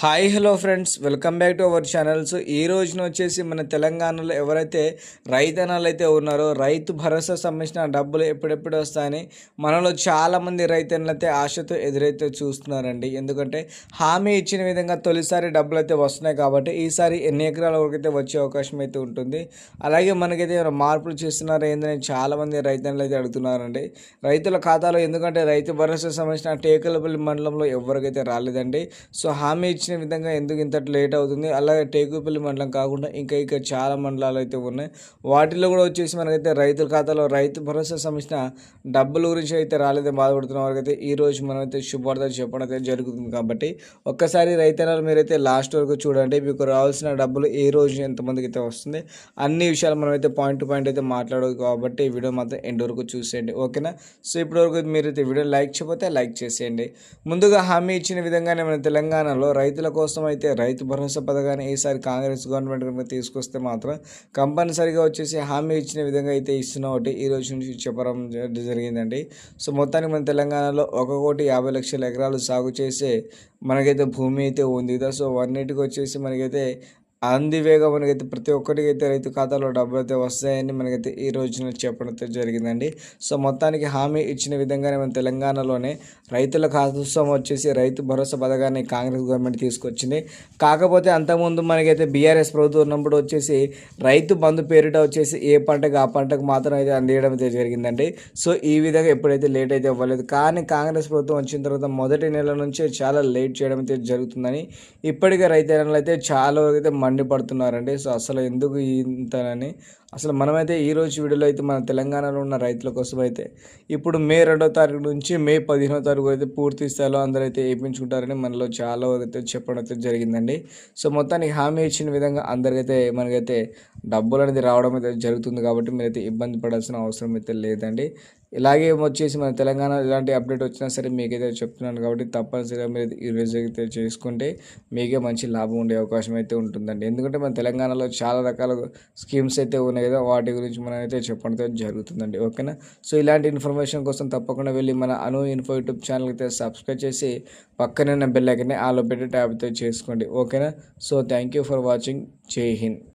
Hi hello friends. Welcome back to our channels ఈ రోజున వచ్చేసి మన తెలంగాణలో ఎవరైతే రైతనాలు అయితే ఉన్నారో రైతు భరోసా సంబంధించిన డబ్బులు ఎప్పుడెప్పుడు వస్తాయని మనలో చాలామంది రైతన్నలు అయితే ఆశతో ఎదురైతే చూస్తున్నారండి. ఎందుకంటే హామీ ఇచ్చిన విధంగా తొలిసారి డబ్బులు అయితే వస్తున్నాయి కాబట్టి ఈసారి ఎన్ని ఎకరాల వరకు అయితే వచ్చే అవకాశం అయితే ఉంటుంది. అలాగే మనకైతే ఏమైనా మార్పులు చేస్తున్నారో ఏందని చాలామంది రైతన్నలు అయితే అడుగుతున్నారండి. రైతుల ఖాతాలో ఎందుకంటే రైతు భరోసా సంబంధించిన టేకులపల్లి మండలంలో ఎవరికైతే రాలేదండి. సో హామీ ఇచ్చిన విధంగా ఎందుకు ఇంత లేట్ అవుతుంది? అలాగే టేకుపల్లి మండలం కాకుండా ఇంకా ఇంకా చాలా మండలాలు అయితే ఉన్నాయి. వాటిలో కూడా వచ్చేసి మనకైతే రైతుల ఖాతాలో రైతు భరోసా సంబంధించిన డబ్బుల గురించి అయితే రాలేదని బాధపడుతున్న వారికైతే ఈ రోజు మనమైతే శుభార్త చెప్పడం అయితే జరుగుతుంది కాబట్టి ఒక్కసారి రైతన్నలు మీరైతే లాస్ట్ వరకు చూడండి. మీకు రావాల్సిన డబ్బులు ఏ రోజు ఎంతమందికి అయితే వస్తుంది? అన్ని విషయాలు మనమైతే పాయింట్ టు పాయింట్ అయితే మాట్లాడదు కాబట్టి వీడియో మాత్రం ఎండ్ వరకు చూసేయండి. ఓకేనా? సో ఇప్పటివరకు మీరైతే వీడియో లైక్ చేయకపోతే లైక్ చేసేయండి. ముందుగా హామీ ఇచ్చిన విధంగానే మన తెలంగాణలో రైతు రైతుల కోసం అయితే రైతు భరోసా పథకాన్ని ఈసారి కాంగ్రెస్ గవర్నమెంట్ కనుక తీసుకొస్తే మాత్రం కంపల్సరీగా వచ్చేసి హామీ ఇచ్చిన విధంగా అయితే ఇస్తున్న ఒకటి. ఈ రోజు నుంచి చెప్పడం జరిగిందండి. సో మొత్తానికి మన తెలంగాణలో ఒక కోటి యాభై లక్షల ఎకరాలు సాగు చేసే మనకైతే భూమి అయితే ఉంది సో వన్నిటికి వచ్చేసి మనకైతే అందివేగా మనకైతే ప్రతి ఒక్కరికి అయితే రైతు ఖాతాలో డబ్బులు అయితే వస్తాయని మనకైతే ఈ రోజున చెప్పడం అయితే జరిగిందండి. సో మొత్తానికి హామీ ఇచ్చిన విధంగానే మన తెలంగాణలోనే రైతుల కోసం వచ్చేసి రైతు భరోసా పథకాన్ని కాంగ్రెస్ గవర్నమెంట్ తీసుకొచ్చింది. కాకపోతే అంతకుముందు మనకైతే బీఆర్ఎస్ ప్రభుత్వం ఉన్నప్పుడు వచ్చేసి రైతు బంధు పేరిట వచ్చేసి ఏ పంటకు ఆ పంటకు మాత్రం అయితే అందియడం అయితే జరిగిందండి. సో ఈ విధంగా ఎప్పుడైతే లేట్ అయితే అవ్వలేదు. కానీ కాంగ్రెస్ ప్రభుత్వం వచ్చిన తర్వాత మొదటి నెల నుంచే చాలా లేట్ చేయడం అయితే జరుగుతుందని ఇప్పటికే రైతు అయితే చాలా వరకు అయితే మండిపడుతున్నారండి. సో అసలు ఎందుకు ఇంతనని? అసలు మనమైతే ఈ రోజు వీడియోలో అయితే మన తెలంగాణలో ఉన్న రైతుల కోసం అయితే ఇప్పుడు మే రెండో తారీఖు నుంచి మే పదిహేనో తారీఖు అయితే పూర్తి స్థాయిలో అందరూ అయితే వేయించుకుంటారని మనలో చాలా వరకు అయితే చెప్పడం అయితే జరిగిందండి. సో మొత్తానికి హామీ ఇచ్చిన విధంగా అందరికైతే మనకైతే డబ్బులు అనేది రావడం అయితే జరుగుతుంది కాబట్టి మీరైతే ఇబ్బంది పడాల్సిన అవసరం అయితే లేదండి. ఇలాగే వచ్చేసి మన తెలంగాణ ఇలాంటి అప్డేట్ వచ్చినా సరే మీకైతే చెప్తున్నాను కాబట్టి తప్పనిసరిగా మీరు ఈ రోజు అయితే చేసుకుంటే మీకే మంచి లాభం ఉండే అవకాశం అయితే ఉంటుందండి. ఎందుకంటే మన తెలంగాణలో చాలా రకాల స్కీమ్స్ అయితే ఉన్నాయి కదా వాటి గురించి మనం అయితే చెప్పడం జరుగుతుందండి. ఓకేనా? సో ఇలాంటి ఇన్ఫర్మేషన్ కోసం తప్పకుండా వెళ్ళి మన అను ఇన్ఫో యూట్యూబ్ ఛానల్ అయితే సబ్స్క్రైబ్ చేసి పక్కనే బెల్ ఐకన్ ఆలో పెట్టి ట్యాబ్తో అయితే చేసుకోండి. ఓకేనా? So thank you for watching. Jai Hind.